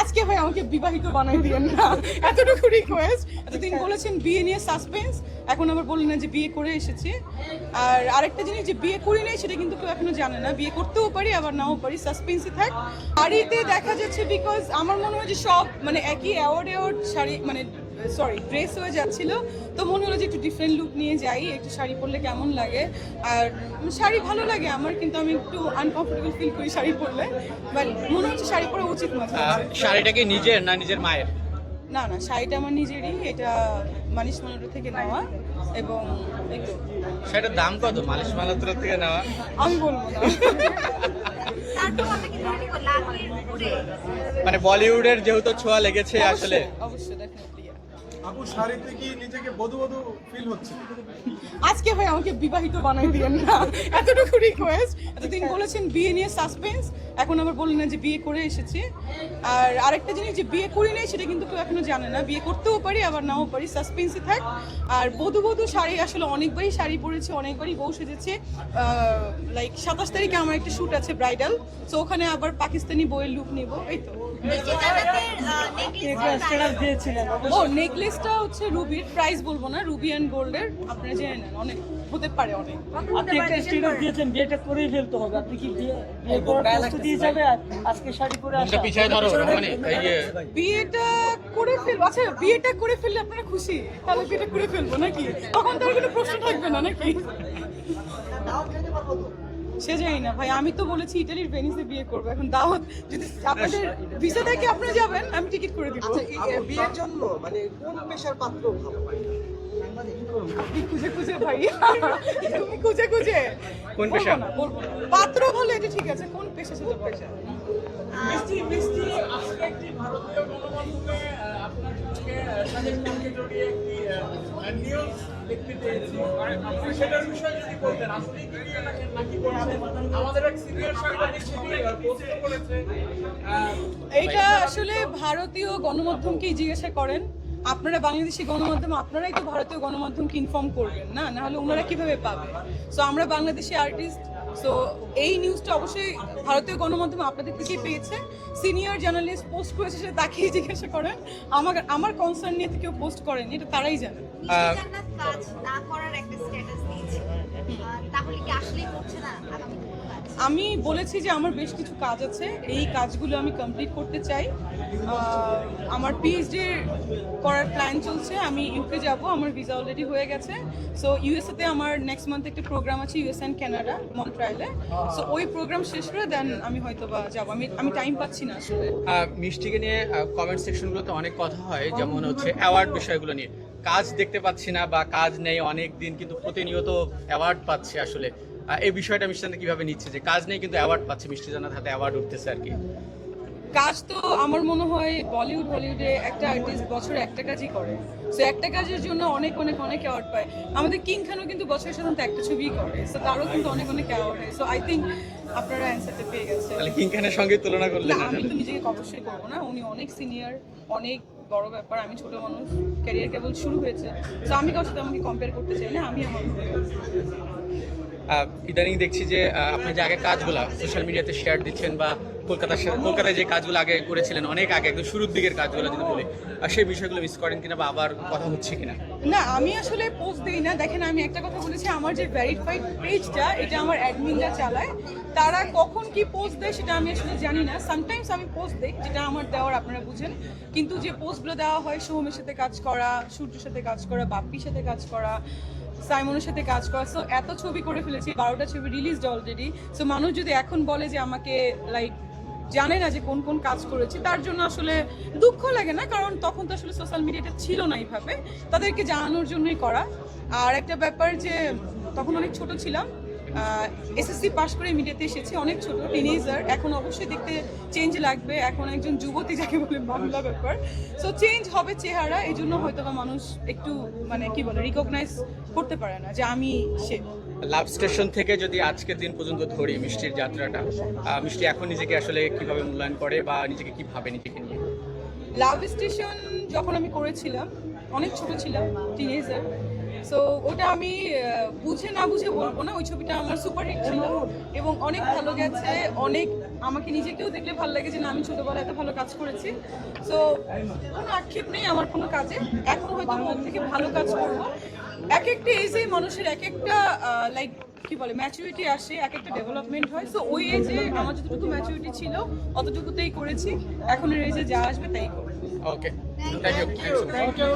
আজকে ভাই আমাকে বিবাহিত বানাই দিয়েন না। এতটুকু রিকোয়েস্ট এতদিন বলেছেন বিয়ে নিয়ে সাসপেন্স এখন আবার বললেন না যে বিয়ে করে এসেছে। আর আরেকটা জিনিস যে বিয়ে করি নাই সেটা কিন্তু কেউ এখনও জানে না। বিয়ে করতেও পারি আবার নাও পারি সাসপেন্সই থাক। শাড়িতে দেখা যাচ্ছে বিকজ আমার মনে হয় যে সব মানে একই অ্যাওয়ার্ড অ্যাওয়ার্ড শাড়ি মানে সরি ড্রেস হয়ে যাচ্ছিল। তো মনে হলো যে একটু ডিফারেন্ট লুক নিয়ে যাই একটু শাড়ি পরলে কেমন লাগে? আর শাড়ি ভালো লাগে আমার কিন্তু আমি একটু আনকমফোর্টেবল ফিল করি শাড়ি পরলে। বাট মনে হচ্ছে শাড়ি পরা উচিত মাঝে আহ, মাঝে। শাড়িটা কি নিজের না নিজের মায়ের? না না শাড়িটা আমার নিজেরই এটা মানিস মানোর থেকে নেওয়া এবং শাড়িটার দাম কত? মালিশ মালাত্র থেকে নেওয়া? আমি বলব না। মানে বলিউডের যেহেতু ছোঁয়া লেগেছে আসলে। অবশ্যই, আপু শাড়িতে কি নিজেকে বধু বধু ফিল হচ্ছে? আজকে ভাই আমাকে বিবাহিত বানাই দিয়েন না। এতটুকু রিকোয়েস্ট এতদিন বলেছেন বিয়ে নিয়ে সাসপেন্স এখন আবার বললেন না যে বিয়ে করে এসেছি। আর আরেকটা জিনিস যে বিয়ে করি নাই, সেটা কিন্তু কেউ এখনও জানে না। বিয়ে করতেও পারি, আবার নাও পারি সাসপেন্সই থাক। আর বধু বধু শাড়ি, আসলে অনেকবারই শাড়ি পরেছি, অনেকবারই বউ সেজেছে। লাইক সাতাশ তারিখে আমার একটা শ্যুট আছে ব্রাইডাল তো ওখানে আবার পাকিস্তানি বইয়ের লুক নিব, এই তো। ও নেকলেসটা হচ্ছে রুবির প্রাইস বলব না রুবি অ্যান্ড গোল্ডের আপনারা জেনে নেন অনেক হতে পারে অনেক। আপনি একটা স্টেটাস দিয়েছেন বিয়েটা করেই ফেলতে হবে আপনি কি বিয়ে প্রস্তুতি হিসাবে আজকে শাড়ি পরে আসা পিছায় ধরো মানে বিয়েটা করে ফেলব আচ্ছা বিয়েটা করে ফেললে আপনারা খুশি? তাহলে বিয়েটা করে ফেলব নাকি? তখন তার কোনো প্রশ্ন থাকবে না নাকি? সে জানি না। ভাই আমি তো বলেছি ইটালির ভেনিসে বিয়ে করব। এখন দাওয়াত যদি আপনাদের ভিসা থেকে আপনারা যাবেন আমি টিকিট করে দিব। আচ্ছা বিয়ের জন্য মানে কোন পেশার পাত্র ভালো? আপনি খুঁজে খুঁজে ভাই। তুমি খুঁজে খুঁজে। কোন পেশা? পাত্র ভালো এটা ঠিক আছে কোন পেশা সেটা পেশা মিষ্টি মিষ্টি আজকে একটি ভারতীয় গণমাধ্যমে আপনার সঙ্গে সাজেদ খানকে জড়িয়ে একটি নিউজ। দেখতে পেয়েছি আপনি সেটার বিষয়ে যদি বলতেন আসলে কি নাকি আমাদের এক সিনিয়র সাংবাদিক সেটি করেছে? এইটা আসলে ভারতীয় গণমাধ্যমকেই জিজ্ঞাসা করেন। আপনারা বাংলাদেশি গণমাধ্যম, আপনারাই তো ভারতীয় গণমাধ্যমকে ইনফর্ম করবেন, না? নাহলে ওনারা কীভাবে পাবে? সো আমরা বাংলাদেশি আর্টিস্ট সো এই নিউজটা অবশ্যই ভারতীয় গণমাধ্যমে আপনাদের থেকেই পেয়েছে। সিনিয়র জার্নালিস্ট পোস্ট করেছে, সেটা তাকেই জিজ্ঞাসা করেন। আমার আমার কনসার্ন নিয়ে কেউ পোস্ট করেনি, এটা তারাই জানেন কাজ না করার একটা স্ট্যাটাস দিয়েছে। তাহলে কি আসলেই করছে না? আমি বলেছি যে আমার বেশ কিছু কাজ আছে। এই কাজগুলো আমি কমপ্লিট করতে চাই। আমার পিএইচডি করার প্ল্যান চলছে। আমি ইউকে যাব। আমার ভিসা অলরেডি হয়ে গেছে। সো ইউএসএতে আমার নেক্সট মান্থ একটা প্রোগ্রাম আছে ইউএস অ্যান্ড কানাডা মন্ট্রাইলে সো ওই প্রোগ্রাম শেষ করে দেন আমি হয়তো বা যাব। আমি আমি টাইম পাচ্ছি না আসলে। মিষ্টিকে নিয়ে কমেন্ট সেকশনগুলোতে অনেক কথা হয়, যেমন হচ্ছে অ্যাওয়ার্ড বিষয়গুলো নিয়ে। কাজ দেখতে পাচ্ছি না বা কাজ নেই, অনেক দিন কিন্তু প্রতিনিয়ত অ্যাওয়ার্ড পাচ্ছে আসলে। এই বিষয়টা মিষ্টি জান্নাত কীভাবে নিচ্ছে? যে কাজ নেই কিন্তু অ্যাওয়ার্ড পাচ্ছে মিষ্টি জান্নাত হাতে অ্যাওয়ার্ড উঠতেছে আর কি। কাজ তো আমার মনে হয় বলিউড হলিউডে একটা আর্টিস্ট বছরে একটা কাজই করে। সো একটা কাজের জন্য অনেক অনেক অনেক অ্যাওয়ার্ড পায়। আমাদের কিং খানও কিন্তু বছরে সাধারণত একটা ছবিই করে। সো তারও কিন্তু অনেক অনেক অ্যাওয়ার্ড হয়। সো আই থিঙ্ক আপনারা অ্যান্সারটা পেয়ে গেছে তাহলে কিং খানের সঙ্গে তুলনা করলে না আমি তো নিজেকে অবশ্যই করব না। উনি অনেক সিনিয়র অনেক বড় ব্যাপার। আমি ছোট মানুষ ক্যারিয়ার কেবল শুরু হয়েছে। তো আমি কারোর সাথে আমাকে কম্পেয়ার করতে চাই না আমি আমার ইদানিং দেখছি যে আপনার যে আগে কাজগুলো সোশ্যাল মিডিয়াতে শেয়ার দিচ্ছেন বা কলকাতার কলকাতায় যে কাজগুলো আগে করেছিলেন, অনেক আগে, একদম শুরুর দিকের কাজগুলো যদি বলি আর সেই বিষয়গুলো মিস করেন কিনা বা আবার কথা হচ্ছে কিনা? না, আমি আসলে পোস্ট দিই না। দেখেন, আমি একটা কথা বলেছি, আমার যে ভেরিফাইড পেজটা এটা আমার অ্যাডমিনরা চালায়। তারা কখন কি পোস্ট দেয় সেটা আমি আসলে জানি না। সামটাইমস আমি পোস্ট দিই, যেটা আমার দেওয়ার আপনারা বুঝেন। কিন্তু যে পোস্টগুলো দেওয়া হয় সোহমের সাথে কাজ করা, সূর্যের সাথে কাজ করা, বাপ্পির সাথে কাজ করা সাইমনের সাথে কাজ করা। সো এত ছবি করে ফেলেছি, বারোটা ছবি রিলিজড অলরেডি সো মানুষ যদি এখন বলে যে আমাকে লাইক জানে না যে কোন কোন কাজ করেছি, তার জন্য আসলে দুঃখ লাগে না, কারণ তখন তো আসলে সোশ্যাল মিডিয়াটা ছিল না এইভাবে। তাদেরকে জানানোর জন্যই করা। আর একটা ব্যাপার যে, তখন অনেক ছোট ছিলাম এসএসসি পাশ করে মিডিয়াতে এসেছি অনেক ছোট টিনেজার এখন অবশ্যই দেখতে চেঞ্জ লাগবে এখন একজন যুবতী যাকে বলে বাংলা ব্যাপার। সো চেঞ্জ হবে চেহারা এই জন্য হয়তো বা মানুষ একটু মানে কি বলে রিকগনাইজ করতে পারে না যে আমি সে। লাভ স্টেশন থেকে যদি আজকের দিন পর্যন্ত ধরি মিষ্টির যাত্রাটা মিষ্টি এখন নিজেকে আসলে কীভাবে মূল্যায়ন করে বা নিজেকে কি ভাবে নিজেকে নিয়ে? লাভ স্টেশন যখন আমি করেছিলাম অনেক ছোট ছিলাম টিনেজার সো ওটা আমি বুঝে না বুঝে বলব না ওই ছবিটা আমার সুপারহিট ছিল এবং অনেক ভালো গেছে অনেক আমাকে নিজেকেও দেখলে ভালো লাগে যে না আমি ছোটবেলায় এত ভালো কাজ করেছি। সো কোনো আক্ষেপ নেই আমার কোনো কাজে। এখন হয়তো মন থেকে ভালো কাজ করব। এক একটা এজে মানুষের এক একটা লাইক কি বলে ম্যাচুরিটি আসে এক একটা ডেভেলপমেন্ট হয়। সো ওই এজে আমার যতটুকু ম্যাচুরিটি ছিল অতটুকুতেই করেছি। এখনের এজে যা আসবে তাই করব। Okay thank you thank you